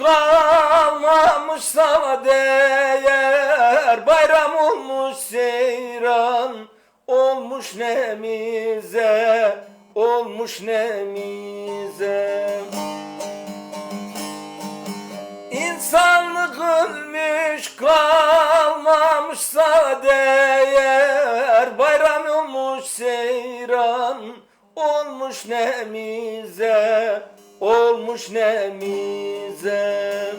ölmüş kalmamışsa değer. Bayram olmuş seyran. Olmuş nemize. Olmuş nemize. İnsanlık ölmüş kalmamışsa değer. Bayram olmuş seyran. Olmuş nemize Olmuş nemize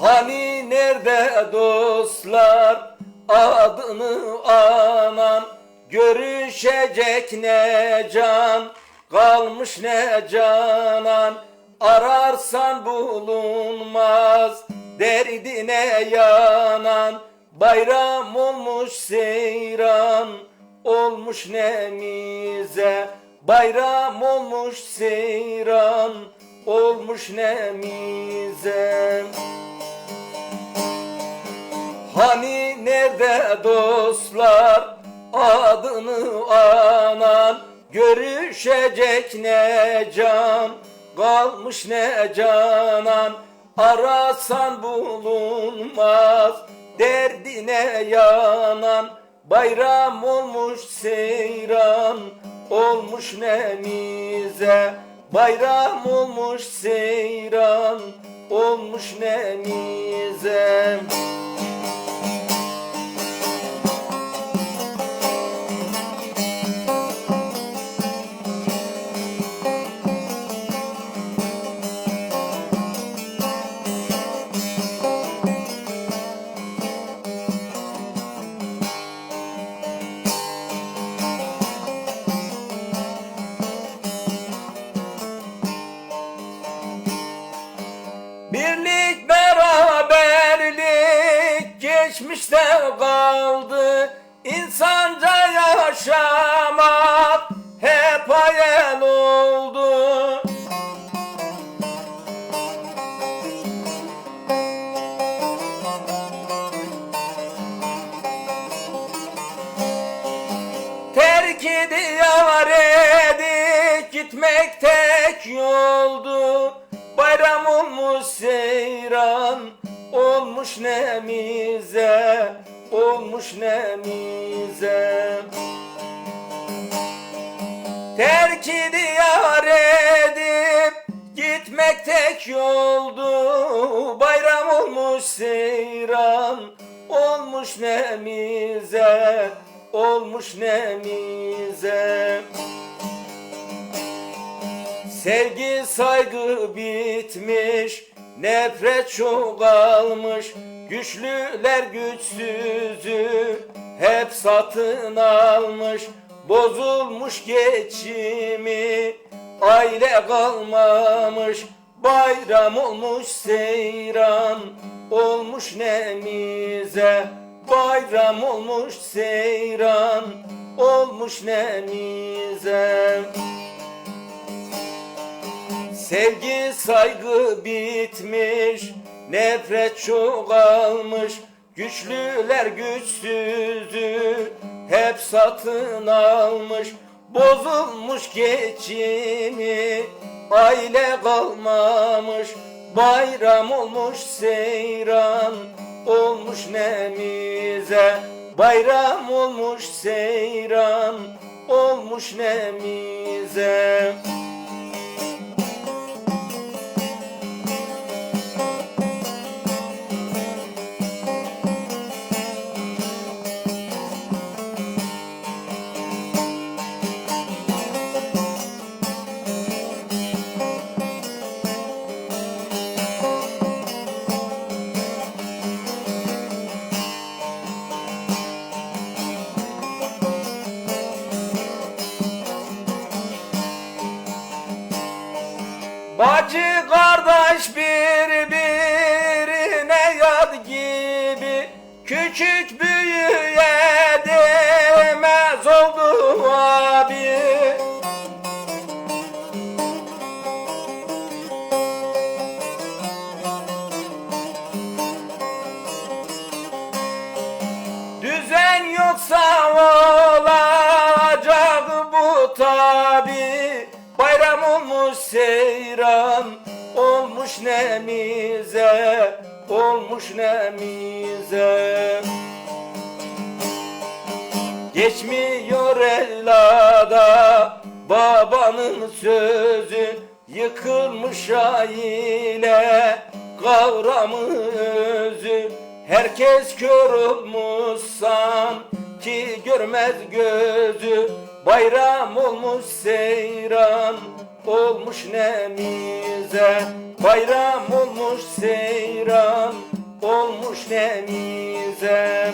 Hani nerede dostlar adını anan? Görüşecek ne can? Kalmış ne canan? Ararsan bulunmaz derdine yanan. Bayram olmuş seyran olmuş nemize Bayram olmuş seyran olmuş nemize Hani nerede dostlar adını anan Görüşecek ne can kalmış ne canan. Arasan bulunmaz derdine yanan Bayram olmuş seyran olmuş nemize Bayram olmuş seyran. Olmuş nemize yaşamak hep hayal oldu. Terk diyar edip gitmek tek yoldu. Bayram olmuş seyran olmuş nemize Olmuş nemize Terk diyar edip gitmek tek yoldu. Bayram olmuş seyran olmuş nemize Olmuş nemize Sevgi saygı bitmiş Nefret çoğalmış Güçlüler güçsüzü Hep satın almış Bozulmuş geçimi Aile kalmamış Bayram olmuş seyran Olmuş nemize Bayram olmuş seyran Olmuş nemize. Sevgi saygı bitmiş, nefret çoğalmış, güçlüler güçsüzü hep satın almış, bozulmuş geçimi, aile kalmamış, bayram olmuş seyran, olmuş nemize, bayram olmuş seyran, olmuş nemize. gibi küçük büyüye değmez oldum abi. Düzen yoksa olacak bu tabi. Bayram olmuş seyran olmuş nemize olmuş nemize Geçmiyor evlada babanın sözü Yıkılmış aile kavramı özü. Herkes kör olmuş sanki görmez gözü Bayram olmuş seyran olmuş nemize Bayram olmuş seyran. Olmuş nemize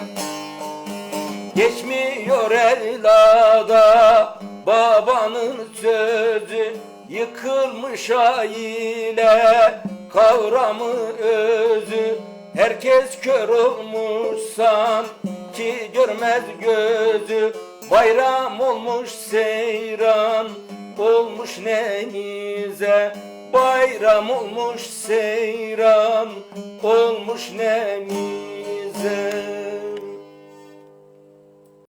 Geçmiyor evlada babanın sözü. Yıkılmış aile kavramı özü. Herkes kör olmuş sanki görmez gözü Bayram olmuş seyran olmuş ne nenize Bayram olmuş seyran olmuş ne nenize